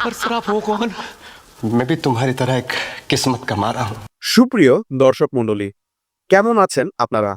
पर सर आप हो कौन मैं भी तुम्हारी तरह एक किस्मत का मारा हूँ সুপ্রিয় দর্শক মণ্ডলী কেমন আছেন আপনারা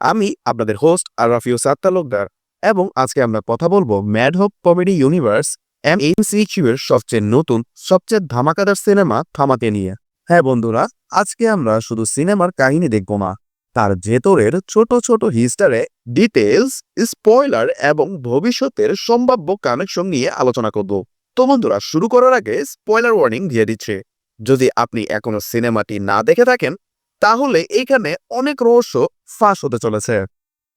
আমি আপনাদের হোস্ট আর রাফিউ সাদ তালুকদার এবং আজকে আমরা কথা বলবো mad hope comedy universe M NCQ এর সবচেয়ে নতুন সবচেয়ে ধামাকাদার সিনেমা থামাতে নিয়ে হ্যাঁ বন্ধুরা আজকে আমরা শুধু সিনেমার কাহিনী দেখব না তার ভেতরের ছোট ছোট হিস্টারে ডিটেলস স্পয়লার এবং ভবিষ্যতের সম্ভাব্য কানেকশন নিয়ে আলোচনা করব তো বন্ধুরা শুরু করার আগে স্পয়লার ওয়ার্নিং দিয়ে দিচ্ছে। যদি আপনি এখনও সিনেমাটি না দেখে থাকেন, তাহলে এখানে অনেক রহস্য ফাঁস হতে চলেছে।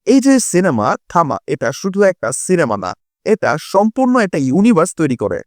এই যে সিনেমা, থামা, এটা শুধু একটা সিনেমা না, এটা সম্পূর্ণ একটা ইউনিভার্স তৈরি করে।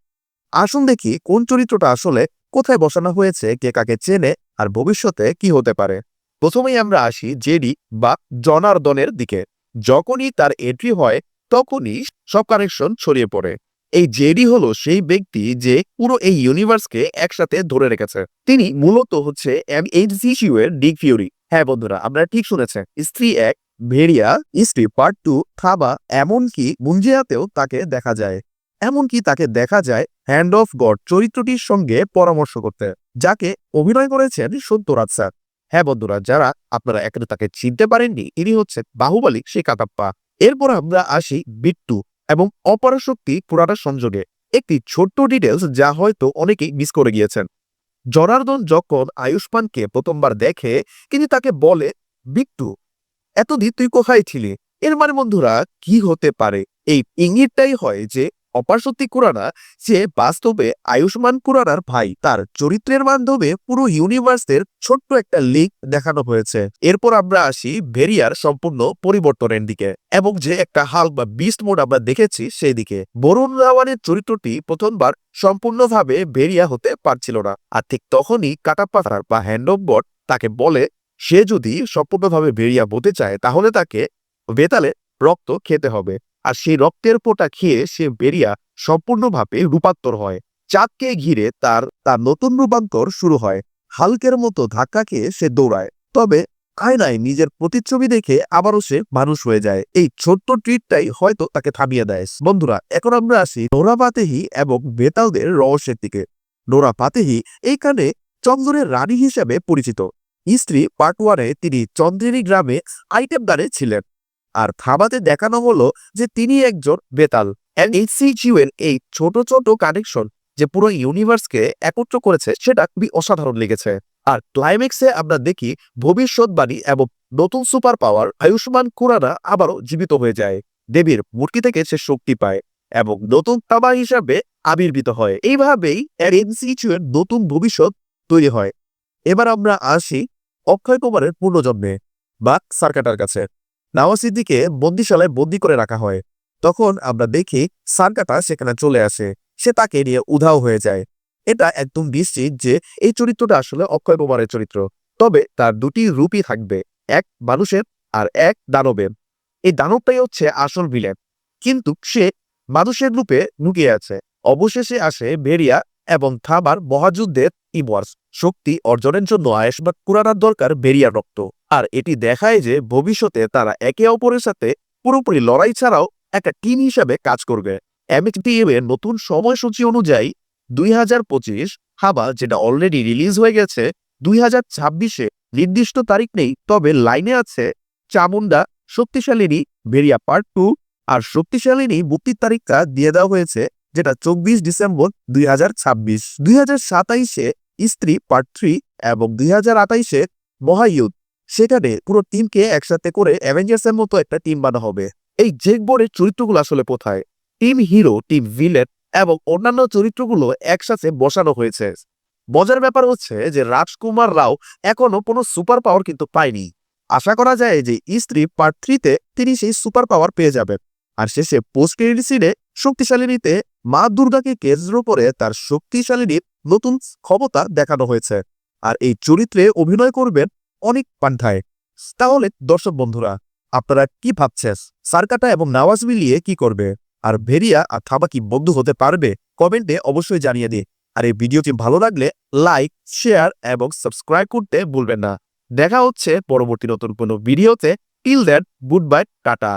আসুন দেখি কোন চরিত্রটা আসলে কোথায় বসানো হয়েছে, কে কাকে চেনে, আর ভবিষ্যতে কি হতে পারে। প্রথমেই আমরা আসি জেডি বা জনার্দনের দিকে। যখনই তার এন্ট্রি হয়, তখনই সব কানেকশন ছড়িয়ে পড়ে। এই জেডি হলো সেই ব্যক্তি যে পুরো এই ইউনিভার্সকে একসাথে ধরে রেখেছে। তিনি মূলত হচ্ছে এম এমএইচজিসিউ এর ডিক ফিউরি হ্যাঁ বন্ধুরা, আপনারা ঠিক শুনেছেন, স্ত্রী এক, ভেরিয়া, স্ত্রী পার্ট টু থাবা, এমনকি মুঞ্জিয়াতেও তাকে দেখা যায়। এমনকি তাকে দেখা যায় হ্যান্ড অফ গড চরিত্রটির সঙ্গে পরামর্শ করতে, যাকে অভিনয় করেছেন সত্যরাজ স্যার। হ্যাঁ বন্ধুরা, যারা আপনারা এখানে তাকে চিনতে পারেননি, ইনি হচ্ছে বাহুবলী কাটাপ্পা এরপর আমরা আসি বিট্টু। এবং অপরাশক্তি পুরাটা সংযোগে। একটি ছোট্ট ডিটেলস যা হয়তো অনেকেই মিস করে গিয়েছেন। জনার্দন যখন আয়ুষ্মানকে প্রথমবার দেখে, কিন্তু তাকে বলে, বিট্টু, এতদিন তুই কোথায় ছিলি? এর মানে বন্ধুরা, কি হতে পারে? এই ইঙ্গিতটাই হয় যে অপারসত্যি কুরানা যে বাস্তবে আয়ুষ্মান কুরানার ভাই। তার চরিত্রের মাধ্যমে পুরো ইউনিভার্সের ছোট্ট একটা লিক দেখানো হয়েছে। এরপর আমরা আসি ভেরিয়ার সম্পূর্ণ পরিবর্তনের দিকে এবং যে একটা হাল বা বিস্ট মোড আমরা দেখেছি সেই দিকে বরুণ রাওয়ানের চরিত্রটি প্রথমবার সম্পূর্ণভাবে ভেরিয়া হতে পারছিল না আর ঠিক তখনই কাটাপাথার বা হ্যান্ড অফ বট তাকে বলে, সে যদি সম্পূর্ণভাবে ভেরিয়া হতে চায়, তাহলে তাকে বেতালে রক্ত খেতে হবে। আর সেই রক্তের পোটা খেয়ে সে বেরিয়া সম্পূর্ণভাবে রূপান্তর হয়। চাঁদকে ঘিরে তার তার নতুন রূপান্তর শুরু হয়। হালকের মতো ধাক্কা খেয়ে সে দৌড়ায়। তবে আয়নায় নিজের প্রতিচ্ছবি দেখে আবারও সে মানুষ হয়ে যায়। এই ছোট্ট ট্রিটটাই হয়তো তাকে থামিয়ে দেয়। বন্ধুরা, এখন আমরা আসি নোরা পাতেহি এবং বেতালদের রহস্যের দিকে। নোরা পাতেহি এইখানে চন্দ্রের রানী হিসেবে পরিচিত। স্ত্রী পার্ট ওয়ানে তিনি চন্দ্রেরী গ্রামে আইটেম দানে ছিলেন। আর থাবাতে দেখানো হলো যে তিনি একজন বেতাল। এর এই ছোট ছোট কানেকশন যে পুরো ইউনিভার্সকে একত্র করেছে, সেটা খুবই অসাধারণ লেগেছে। আর ক্লাইম্যাক্সে আমরা দেখি ভবিষ্যৎবাণী এবং নতুন সুপার পাওয়ার আয়ুষ্মান কুরানা আবারও জীবিত হয়ে যায়। দেবীর মূর্তি থেকে সে শক্তি পায় এবং নতুন তাবা হিসাবে আবির্ভূত হয়। এইভাবেই এর নতুন ভবিষ্যৎ তৈরি হয়। এবার আমরা আসি অক্ষয় কুমারের পূর্ণজন্মে বা সার্কাটার কাছে। নওয়াসিদ্দিকে বন্দিশালায় বন্দি করে রাখা হয়। তখন আমরা দেখি সার্কাটা সেখানে চলে আসে। সে তাকে নিয়ে উধাও হয়ে যায়। এটা একদম নিশ্চিত যে এই চরিত্রটা আসলে অক্ষয় কুমারের চরিত্র। তবে তার দুটি রূপই থাকবে, এক মানুষের আর এক দানবের। এই দানবটাই হচ্ছে আসল ভিলেন কিন্তু সে মানুষের রূপে লুকিয়ে আছে। অবশেষে আসে বেরিয়া এবং থাবার মহাযুদ্ধের ইমওয়ার্স শক্তি অর্জনের জন্য আয়েশবাদ কুরানার দরকার বেরিয়ার রক্ত। আর এটি দেখায় যে ভবিষ্যতে তারা একে অপরের সাথে পুরোপুরি লড়াই ছাড়াও একটা টিম হিসাবে কাজ করবে। এমএক্সটিএম এর নতুন সময়সূচি অনুযায়ী দুই হাজার পঁচিশ হাবা যেটা অলরেডি রিলিজ হয়ে গেছে, দুই হাজার ছাব্বিশে নির্দিষ্ট তারিখ নেই, তবে লাইনে আছে চামুন্ডা শক্তিশালিনী, বেরিয়া পার্ট টু আর শক্তিশালিনী মুক্তির তারিখটা দিয়ে দেওয়া হয়েছে যেটা চব্বিশ ডিসেম্বর দুই হাজার ছাব্বিশ। দুই হাজার সাতাইশে স্ত্রী পার্ট থ্রি এবং দুই হাজার আঠাইশে মহায়ুদ্ধ সেখানে পুরো টিমকে একসাথে করে অ্যাভেঞ্জার্সের মতো একটা টিম বানা হবে। এই জেকবোর্ডের চরিত্রগুলো আসলে কোথায়? টিম হিরো টিম ভিলেন এবং অন্যান্য চরিত্রগুলো একসাথে বসানো হয়েছে। মজার ব্যাপার হচ্ছে যে রাজকুমার রাও এখনও কোনো সুপার পাওয়ার কিন্তু পায়নি। আশা করা যায় যে স্ত্রী পার্ট থ্রিতে তিনি সেই সুপার পাওয়ার পেয়ে যাবেন। আর শেষে পোস্ট ক্রেডিট সিনে শক্তিশালিনীতে মা দুর্গাকে কেন্দ্র করে তার শক্তিশালিনীর নতুন ক্ষমতা দেখানো হয়েছে। আর এই চরিত্রে অভিনয় করবেন অনেক পান্থায় তাহলে দর্শক বন্ধুরা, আপনারা কি ভাবছেন? সার্কাটা এবং নাওয়াজ মিলিয়ে কি করবে? আর ভেরিয়া আর থাবা কি বন্ধু হতে পারবে? কমেন্টে অবশ্যই জানিয়ে দিন। আর এই ভিডিওটি ভালো লাগলে লাইক, শেয়ার এবং সাবস্ক্রাইব করতে ভুলবেন না। দেখা হচ্ছে পরবর্তী নতুন কোনো ভিডিওতে। Till that, good bye, tata.